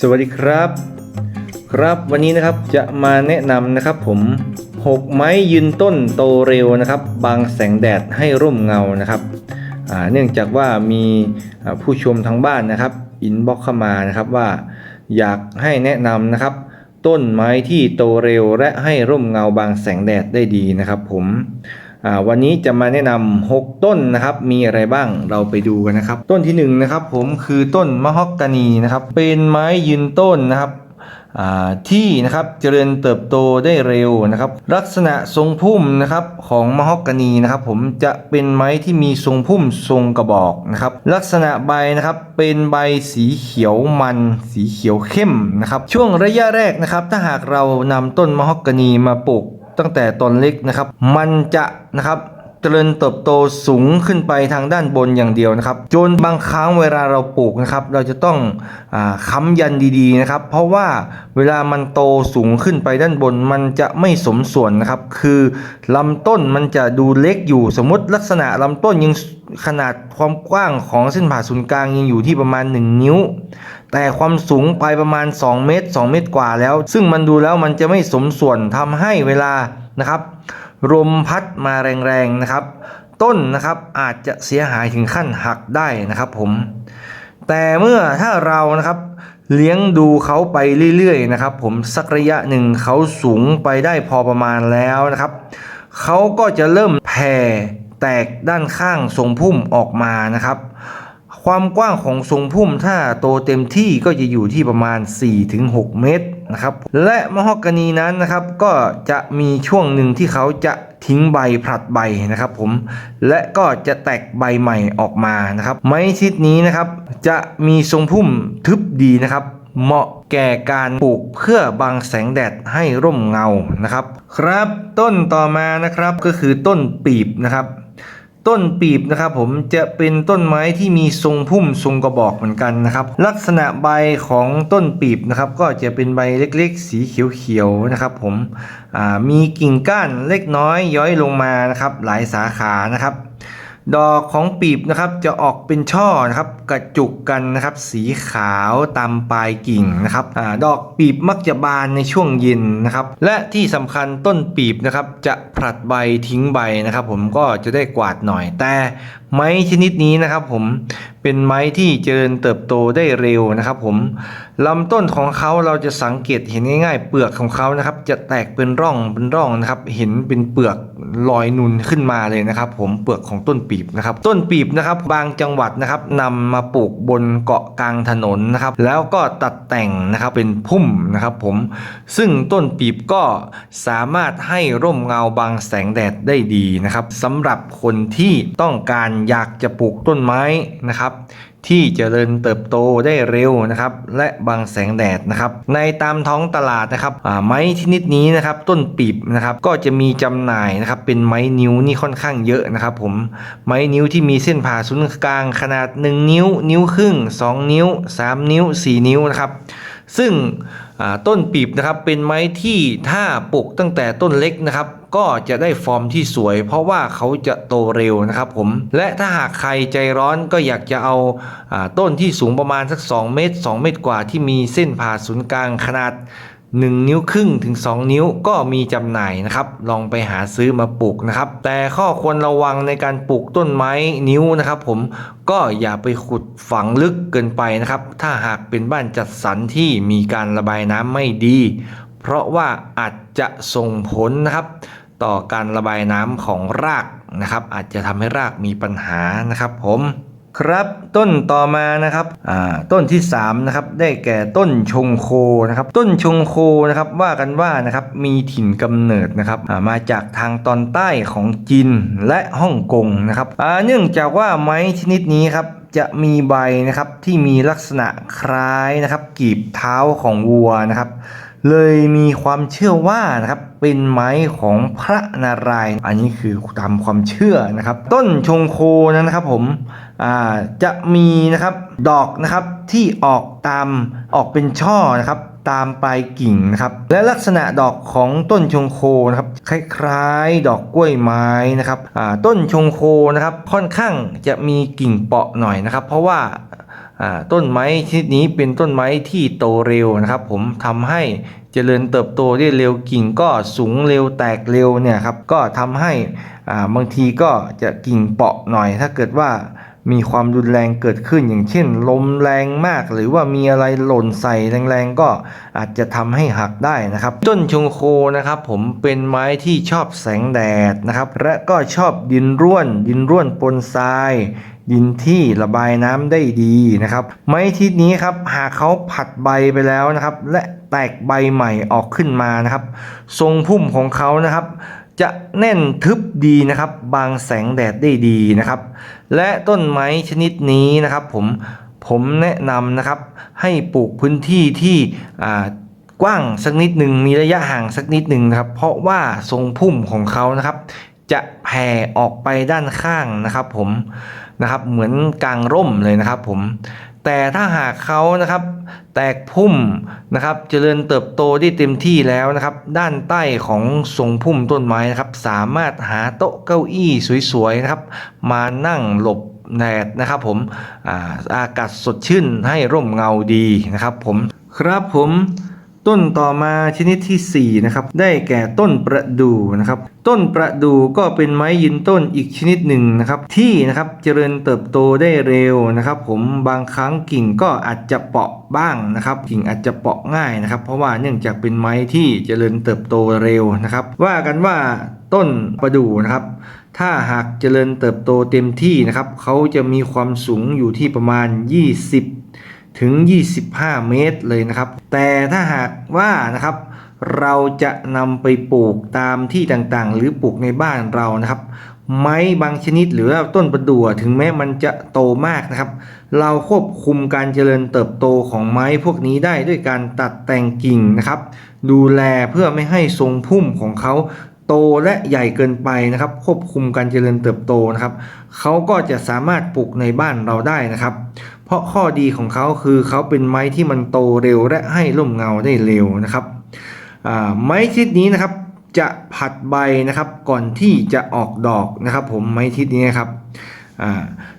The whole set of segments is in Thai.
สวัสดีครับ ครับวันนี้นะครับจะมาแนะนำนะครับผม 6 ไม้ยืนต้นโตเร็วนะครับบางแสงแดดให้ร่มเงานะครับเนื่องจากว่ามีผู้ชมทางบ้านนะครับอินบ็อกเข้ามานะครับว่าอยากให้แนะนำนะครับ ต้นไม้ที่โตเร็วและให้ร่มเงาบางแสงแดดได้ดีนะครับผม วันนี้จะมาแนะนำ6ต้นนะครับ มีอะไรบ้างเราไปดูกันนะครับ ต้นที่หนึ่งนะครับผมคือต้นมะฮอกกานีนะครับ เป็นไม้ยืนต้นนะครับที่นะครับเจริญเติบโตได้เร็วนะครับ ลักษณะทรงพุ่มนะครับของมะฮอกกานีนะครับ ผมจะเป็นไม้ที่มีทรงพุ่มทรงกระบอกนะครับ ลักษณะใบนะครับเป็นใบสีเขียวมัน สีเขียวเข้มนะครับ ช่วงระยะแรกนะครับ ถ้าหากเรานำต้นมะฮอกกานีมาปลูก ตั้งแต่ต้นเล็กนะครับ มันจะนะครับเจริญเติบโตสูงขึ้นไปทางด้านบนอย่างเดียวนะครับ จนบางครั้งเวลาเราปลูกนะครับ เราจะต้องอค้ำยันดีๆนะครับ เพราะว่าเวลามันโตสูงขึ้นไปด้านบน มันจะไม่สมส่วนนะครับ คือลำต้นมันจะดูเล็กอยู่สมมติลักษณะลำต้นยังขนาดความกว้างของเส้นผ่าศูนย์กลางยังอยู่ที่ประมาณ 1 นิ้วแต่ความสูงไปประมาณ 2 เมตร 2 เมตรกว่าแล้ว ซึ่งมันดูแล้วมันจะไม่สมส่วนทำให้เวลานะครับลมพัดมาแรงๆนะครับ ต้นนะครับอาจจะเสียหายถึงขั้นหักได้นะครับผมแต่เมื่อถ้าเรานะครับเลี้ยงดูเขาไปเรื่อยๆนะครับ ผมสักระยะหนึ่งเขาสูงไปได้พอประมาณแล้วนะครับเขาก็จะเริ่มแผ่แตกด้านข้างทรงพุ่มออกมานะครับ ความกว้างของทรงพุ่มถ้าโตเต็มที่ก็จะอยู่ที่ประมาณ 4-6 เมตรนะครับและมะฮอกกานีนั้นนะครับก็จะมีช่วงหนึ่งที่เขาจะทิ้งใบผลัดใบนะครับผมและก็จะแตกใบใหม่ออกมานะครับ ไม้ชิดนี้นะครับจะมีทรงพุ่มทึบดีนะครับเหมาะแก่การปลูกเพื่อบังแสงแดดให้ร่มเงานะครับ ครับต้นต่อมานะครับก็คือต้นปีบนะครับ ต้นปีบนะครับผมจะเป็นต้นไม้ที่มีทรงพุ่มทรงกระบอกเหมือนกันนะครับลักษณะใบของต้นปีบนะครับก็จะเป็นใบเล็กๆ สีเขียวๆนะครับผมมีกิ่งก้านเล็กน้อยย้อยลงมานะครับหลายสาขานะครับ ดอกของปีบนะครับจะออกเป็นช่อนะครับกระจุกกันนะครับสีขาวตามปลายกิ่งนะครับอดอกปีบมักจะบานในช่วงเย็นนะครับและที่สำคัญต้นปีบนะครับจะผลัดใบทิ้งใบนะครับ ผมก็จะได้กวาดหน่อยแต่ ไม้ชนิดนี้นะครับผมเป็นไม้ที่เจริญเติบโตได้เร็วนะครับผมลำต้นของเขาเราจะสังเกตเห็นง่ายๆ เปลือกของเขานะครับ จะแตกเป็นร่องเป็นร่องนะครับ เห็นเป็นเปลือกลอยนุนขึ้นมาเลยนะครับ ผมเปลือกของต้นปีบนะครับ ต้นปีบนะครับบางจังหวัดนะครับนำมาปลูกบนเกาะกลางถนนนะครับ แล้วก็ตัดแต่งนะครับเป็นพุ่มนะครับผมซึ่งต้นปีบก็สามารถให้ร่มเงาบางแสงแดดได้ดีนะครับสำหรับคนที่ต้องการอยากจะปลูกต้นไม้นะครับ ที่จเจริญเติบโตได้เร็วนะครับ และบางแสงแดดนะครับ ในตามท้องตลาดนะครับไม้ชนิดนี้นะครับ ต้นปีบนะครับก็จะมีจำหน่ายนะครับ เป็นไม้นิ้วนี่ค่อนข้างเยอะนะครับ ผมไม้นิ้วที่มีเส้นผ่าศูนย์กลางขนาด 1 นิ้ว นิ้วครึ่ง 2 นิ้ว 3 นิ้ว 4 นิ้วนะครับ ซึ่ง ต้นปีบนะครับเป็นไม้ที่ถ้าปลูกตั้งแต่ต้นเล็กนะครับ ก็จะได้ฟอร์มที่สวย เพราะว่าเขาจะโตเร็วนะครับผมและถ้าหากใครใจร้อนก็อยากจะเอาอต้นที่สูงประมาณสัก 2 เมตร 2 เมตรกว่าที่มีเส้นผ่าศูนย์กลางขนาด 1 นิ้วครึ่งถึง 2 นิ้วก็มีจำหน่ายนะครับ ลองไปหาซื้อมาปลูกนะครับ แต่ข้อควรระวังในการปลูกต้นไม้นิ้วนะครับ ผมก็อย่าไปขุดฝังลึกเกินไปนะครับ ถ้าหากเป็นบ้านจัดสรรที่มีการระบายน้ำไม่ดี เพราะว่าอาจจะส่งผลนะครับ ต่อการระบายน้ำของรากนะครับ อาจจะทำให้รากมีปัญหานะครับผม ครับต้นต่อมานะครับต้นที่3นะครับได้แก่ต้นชงโคนะครับต้นชงโคนะครับว่ากันว่านะครับมีถิ่นกำเนิดนะครับมาจากทางตอนใต้ของจีนและฮ่องกงนะครับเนื่องจากว่าไม้ชนิดนี้ครับจะมีใบนะครับที่มีลักษณะคล้ายนะครับกีบเท้าของวัวนะครับ เลยมีความเชื่อว่านะครับเป็นไม้ของพระนารายณ์อันนี้คือตามความเชื่อนะครับ ต้นชงโคนั้นนะครับผมจะมีนะครับดอกนะครับที่ออกตามออกเป็นช่อนะครับตามปลายกิ่งนะครับ และลักษณะดอกของต้นชงโคนะครับคล้ายๆ ดอกกล้วยไม้นะครับต้นชงโคนะครับค่อนข้างจะมีกิ่งเปาะหน่อยนะครับ เพราะว่า ต้นไม้ชนิดนี้เป็นต้นไม้ที่โตเร็วนะครับ ผมทำให้เจริญเติบโตได้เร็วกิ่งก็สูงเร็วแตกเร็วเนี่ยครับก็ทำให้บางทีก็จะกิ่งเปราะหน่อย ถ้าเกิดว่ามีความรุนแรงเกิดขึ้นอย่างเช่น ลมแรงมาก หรือว่ามีอะไรหล่นใส่แรงๆก็อาจจะทำให้หักได้นะครับ ต้นชงโคนะครับ ผมเป็นไม้ที่ชอบแสงแดดนะครับ และก็ชอบดินร่วน ดินร่วนปนทราย ดินที่ระบายน้ำได้ดีนะครับ ไม้ทิศนี้ครับหากเขาผัดใบไปแล้วนะครับ และแตกใบใหม่ออกขึ้นมานะครับ ทรงพุ่มของเขานะครับจะแน่นทึบดีนะครับ บางแสงแดดได้ดีนะครับ และต้นไม้ชนิดนี้นะครับผมผมแนะนำนะครับ ให้ปลูกพื้นที่ที่กว้างสักนิดหนึ่งมีระยะห่างสักนิดหนึ่งนะครับ เพราะว่าทรงพุ่มของเขานะครับ จะแผ่ออกไปด้านข้างนะครับ ผม นะครับเหมือนกลางร่มเลยนะครับผมแต่ถ้าหากเขานะครับแตกพุ่มนะครับเจริญเติบโตได้เต็มที่แล้วนะครับ ด้านใต้ของทรงพุ่มต้นไม้นะครับ สามารถหาโต๊ะเก้าอี้สวยๆนะครับ มานั่งหลบแดดนะครับผมอาอากาศสดชื่นให้ร่มเงาดีนะครับผมครับผม ต้นต่อมาชนิดที่ 4 นะครับ ได้แก่ต้นประดู่นะครับ ต้นประดู่ก็เป็นไม้ยืนต้นอีกชนิดหนึ่งนะครับ ที่นะครับเจริญเติบโตได้เร็วนะครับ ผมบางครั้งกิ่งก็อาจจะเปราะบ้างนะครับ กิ่งอาจจะเปราะง่ายนะครับ เพราะว่าเนื่องจากเป็นไม้ที่เจริญเติบโตเร็วนะครับ ว่ากันว่าต้นประดู่นะครับถ้าหากเจริญเติบโตเต็มที่นะครับ เขาจะมีความสูงอยู่ที่ประมาณ 20 ถึง 25 เมตรเลยนะครับ แต่ถ้าหากว่านะครับเราจะนำไปปลูกตามที่ต่างๆ หรือปลูกในบ้านเรานะครับ ไม้บางชนิดหรือว่าต้นประดู่ถึงแม้มันจะโตมากนะครับ เราควบคุมการเจริญเติบโตของไม้พวกนี้ได้ด้วยการตัดแต่งกิ่งนะครับ ดูแลเพื่อไม่ให้ทรงพุ่มของเขาโตและใหญ่เกินไปนะครับ ควบคุมการเจริญเติบโตนะครับเขาก็จะสามารถปลูกในบ้านเราได้นะครับ เพราะข้อดีของเขาคือเขาเป็นไม้ที่มันโตเร็วและให้ร่มเงาได้เร็วนะครับไม้ชนิดนี้นะครับจะผัดใบนะครับก่อนที่จะออกดอกนะครับ ผมไม้ชนิดนี้นะครับ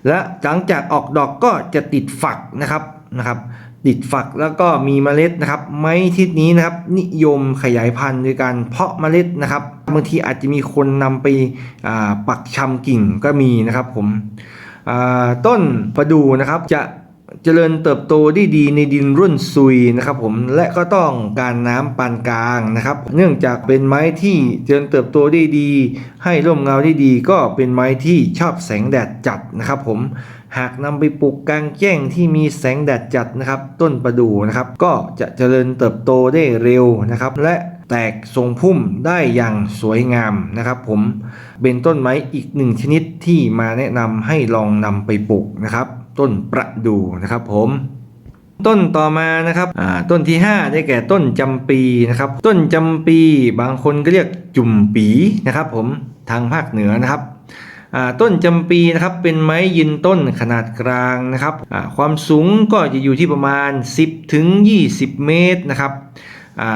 และหลังจากออกดอกก็จะติดฝักนะครับนะครับ ติดฝักแล้วก็มีเมล็ดนะครับ ไม้ทิศนี้นะครับ นิยมขยายพันธุ์โดยการเพาะเมล็ดนะครับบางทีอาจจะมีคนนำไปปักชำกิ่งก็มีนะครับผม ต้นประดูนะครับจะเจริญเติบโตได้ดีในดินร่วนซุยนะครับผมและก็ต้องการน้ำปานกลางนะครับ เนื่องจากเป็นไม้ที่เจริญเติบโตได้ดี ให้ร่มเงาได้ดี ก็เป็นไม้ที่ชอบแสงแดดจัดนะครับ ผมหากนำไปปลูกกลางแจ้งที่มีแสงแดดจัดนะครับ ต้นประดู่นะครับ ก็จะเจริญเติบโตได้เร็วนะครับ และ แตกทรงพุ่มได้อย่างสวยงามนะครับ ผมเป็นต้นไม้อีกหนึ่งชนิดที่มาแนะนำให้ลองนำไปปลูกนะครับ ต้นประดู่นะครับ ผมต้นต่อมานะครับต้นที่ 5 ได้แก่ต้นจำปีนะครับ ต้นจำปีบางคนก็เรียกจุ่มปีนะครับ ผมทางภาคเหนือนะครับต้นจำปีนะครับเป็นไม้ยืนต้นขนาดกลางนะครับความสูงก็จะอยู่ที่ประมาณ 10ถึง20 เมตรนะครับ อ่า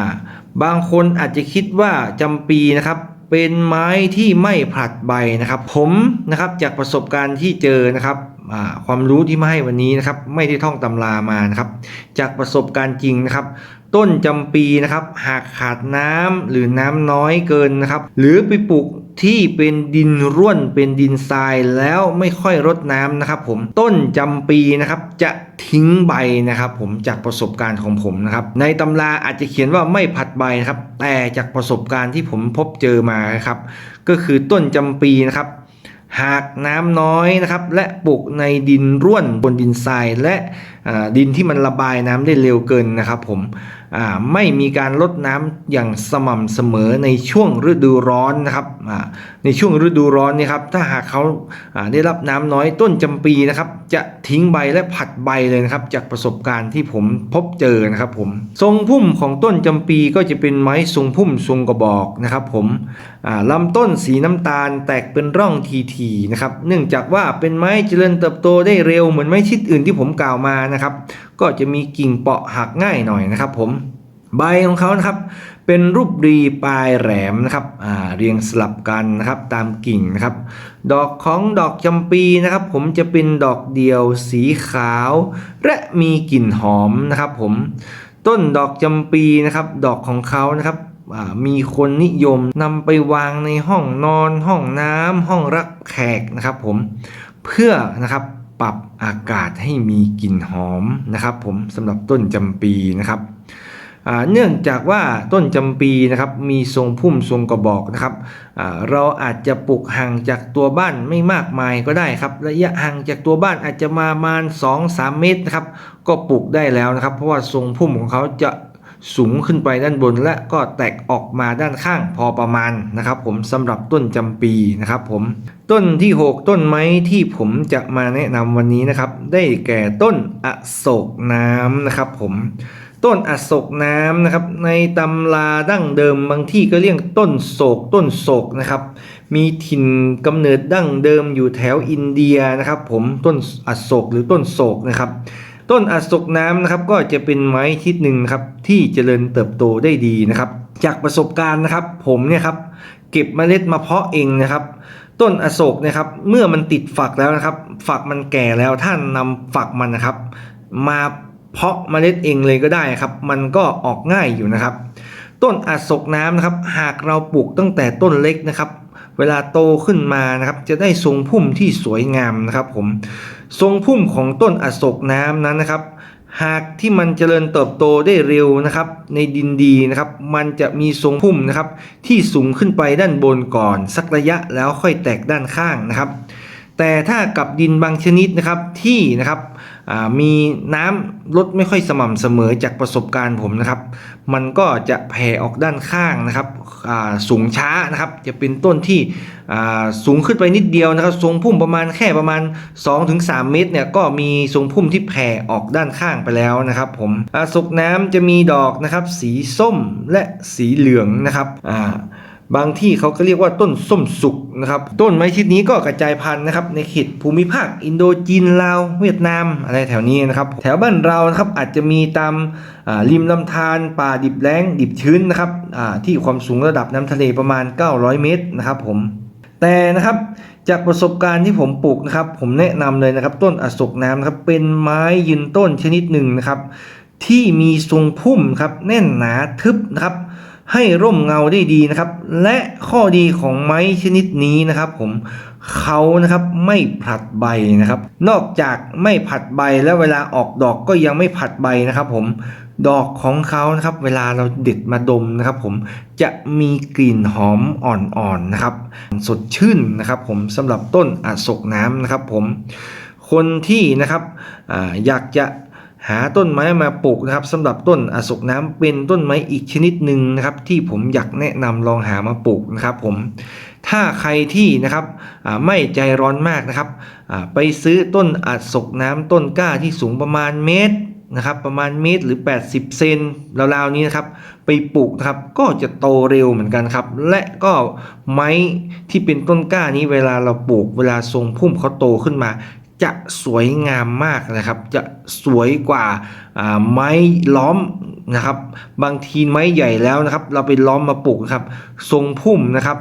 บางคนอาจจะคิดว่าจำปีนะครับเป็นไม้ที่ไม่ผลัดใบนะครับ ผมนะครับจากประสบการณ์ที่เจอนะครับความรู้ที่มาให้วันนี้นะครับ ไม่ได้ท่องตำรามานะครับ จากประสบการณ์จริงนะครับ ต้นจำปีนะครับ หากขาดน้ำหรือน้ำน้อยเกินนะครับ หรือไปปลูก ที่เป็นดินร่วนเป็นดินทรายแล้วไม่ค่อยรดน้ำนะครับผมต้นจำปีนะครับจะทิ้งใบนะครับผมจากประสบการณ์ของผมนะครับในตำราอาจจะเขียนว่าไม่ผัดใบนะครับแต่จากประสบการณ์ที่ผมพบเจอมาครับก็คือต้นจำปีนะครับหากน้ำน้อยนะครับและปลูกในดินร่วนบนดินทรายและดินที่มันระบายน้ำได้เร็วเกินนะครับผม ไม่มีการลดน้ำอย่างสม่ำเสมอในช่วงฤดูร้อนนะครับในช่วงฤดูร้อนนี่ครับถ้าหากเขาได้รับน้ำน้อยต้นจำปีนะครับจะทิ้งใบและผัดใบเลยนะครับ จากประสบการณ์ที่ผมพบเจอนะครับผมทรงพุ่มของต้นจำปีก็จะเป็นไม้ทรงพุ่มทรงกระบอกนะครับผมอ่าลำต้นสีน้ำตาลแตกเป็นร่องทีๆนะครับเนื่องจากว่าเป็นไม้เจริญเติบโตได้เร็วเหมือนไม้ชิดอื่นที่ผมกล่าวมานะครับก็จะมีกิ่งเปาะหักง่ายหน่อยนะครับผม ใบของเขานะครับเป็นรูปรีปลายแหลมนะครับเรียงสลับกันนะครับตามกิ่งนะครับ ดอกของดอกจำปีนะครับ ผมจะเป็นดอกเดียวสีขาว และมีกลิ่นหอมนะครับผมต้นดอกจำปีนะครับ ดอกของเขานะครับมีคนนิยมนำไปวางในห้องนอน ห้องน้ำห้องรับแขกนะครับ ผมเพื่อนะครับปรับอากาศให้มีกลิ่นหอมนะครับ ผมสำหรับต้นจำปีนะครับ เนื่องจากว่าต้นจำปีนะครับมีทรงพุ่มทรงกระบอกนะครับเราอาจจะปลูกห่างจากตัวบ้านไม่มากมายก็ได้ครับ ระยะห่างจากตัวบ้านอาจจะมาประมาณ 2-3 เมตรนะครับก็ปลูกได้แล้วนะครับ เพราะว่าทรงพุ่มของเขาจะสูงขึ้นไปด้านบนและก็แตกออกมาด้านข้างพอประมาณนะครับ ผมสำหรับต้นจำปีนะครับ ผมต้นที่ 6 ต้นไม้ที่ผมจะมาแนะนำวันนี้นะครับ ได้แก่ต้นอโศกน้ำนะครับ ผม ต้นอโศกน้ำนะครับ ในตำราดั้งเดิมบางที่ก็เรียกต้นโศกต้นโศกนะครับ มีถิ่นกำเนิดดั้งเดิมอยู่แถวอินเดียนะครับ ผมต้นอโศกหรือต้นโศกนะครับ ต้นอโศกน้ำนะครับ ก็จะเป็นไม้ชนิดหนึ่งครับที่เจริญเติบโตได้ดีนะครับ จากประสบการณ์นะครับ ผมเนี่ยครับเก็บเมล็ดมาเพาะเองนะครับ ต้นอโศกนะครับ เมื่อมันติดฝักแล้วนะครับ ฝักมันแก่แล้วท่านนำฝักมันนะครับ มา เพาะเมล็ดเองเลยก็ได้ครับ มันก็ออกง่ายอยู่นะครับ ต้นอโศกน้ำนะครับ หากเราปลูกตั้งแต่ต้นเล็กนะครับ เวลาโตขึ้นมานะครับ จะได้ทรงพุ่มที่สวยงามนะครับ ผมทรงพุ่มของต้นอโศกน้ำนั้นนะครับ หากที่มันเจริญเติบโตได้เร็วนะครับ ในดินดีนะครับ มันจะมีทรงพุ่มนะครับ ที่สูงขึ้นไปด้านบนก่อน สักระยะแล้วค่อยแตกด้านข้างนะครับ แต่ถ้ากับดินบางชนิดนะครับที่นะครับมีน้ำลดไม่ค่อยสม่ำเสมอจากประสบการณ์ผมนะครับ มันก็จะแผ่ออกด้านข้างนะครับสูงช้านะครับ จะเป็นต้นที่สูงขึ้นไปนิดเดียวนะครับ ทรงพุ่มประมาณแค่ประมาณ 2-3 เมตรเนี่ยก็มีทรงพุ่มที่แผ่ออกด้านข้างไปแล้วนะครับผมอาศกน้ำจะมีดอกนะครับสีส้มและสีเหลืองนะครับอ่า บางที่เขาก็เรียกว่าต้นส้มสุกนะครับต้นไม้ชนิดนี้ก็กระจายพันธุ์นะครับในเขตภูมิภาคอินโดจีนลาวเวียดนามอะไรแถวนี้นะครับแถวบ้านเรานะครับอาจจะมีตามริมลำธารป่าดิบแล้งดิบชื้นนะครับที่ความสูงระดับน้ำทะเลประมาณ 900 เมตรนะครับผมแต่นะครับจากประสบการณ์ที่ผมปลูกนะครับ ผมแนะนำเลยนะครับ ต้นอโศกน้ำนะครับเป็นไม้ยืนต้นชนิดหนึ่งนะครับ ที่มีทรงพุ่มครับแน่นหนาทึบนะครับ ให้ร่มเงาได้ดีนะครับ และข้อดีของไม้ชนิดนี้นะครับผมเขานะครับไม่ผลัดใบนะครับ นอกจากไม่ผลัดใบแล้วเวลาออกดอกก็ยังไม่ผลัดใบนะครับ ผมดอกของเขานะครับ เวลาเราเด็ดมาดมนะครับ ผมจะมีกลิ่นหอมอ่อนๆนะครับ สดชื่นนะครับ ผมสำหรับต้นอโศกน้ำนะครับ ผมคนที่นะครับออยากจะ หาต้นไม้มาปลูกนะครับสำหรับต้นอโศกน้ำเป็นต้นไม้อีกชนิดหนึ่งนะครับ ที่ผมอยากแนะนำลองหามาปลูกนะครับ ผมถ้าใครที่นะครับไม่ใจร้อนมากนะครับ ไปซื้อต้นอโศกน้ำต้นกล้าที่สูงประมาณเมตรนะครับ ประมาณเมตรหรือ 80 เซนราวๆนี้นะครับ ไปปลูกนะครับก็จะโตเร็วเหมือนกันครับ และก็ไม้ที่เป็นต้นกล้านี้เวลาเราปลูกเวลาทรงพุ่มเขาโตขึ้นมา จะสวยงามมากนะครับ จะสวยกว่าไม้ล้อมนะครับ บางทีไม้ใหญ่แล้วนะครับ เราไปล้อมมาปลูกนะครับ ทรงพุ่มนะครับ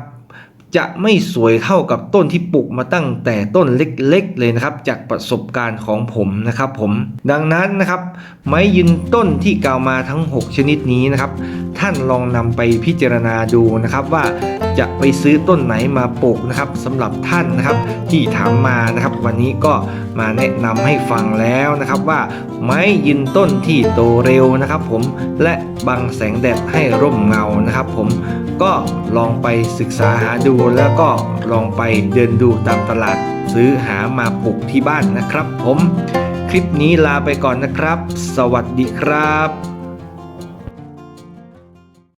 จะไม่สวยเท่ากับต้นที่ปลูกมาตั้งแต่ต้นเล็กๆเลยนะครับ จากประสบการณ์ของผมนะครับ ผมดังนั้นนะครับ ไม้ยืนต้นที่กล่าวมาทั้ง 6 ชนิดนี้นะครับ ท่านลองนำไปพิจารณาดูนะครับว่า จะไปซื้อต้นไหนมาปลูกนะครับสำหรับท่านนะครับที่ถามมานะครับ วันนี้ก็มาแนะนำให้ฟังแล้วนะครับว่าไม้ยืนต้นที่โตเร็วนะครับ ผมและบังแสงแดดให้ร่มเงานะครับ ผมก็ลองไปศึกษาหาดูแล้วก็ลองไปเดินดูตามตลาดซื้อหามาปลูกที่บ้านนะครับ ผมคลิปนี้ลาไปก่อนนะครับ สวัสดีครับ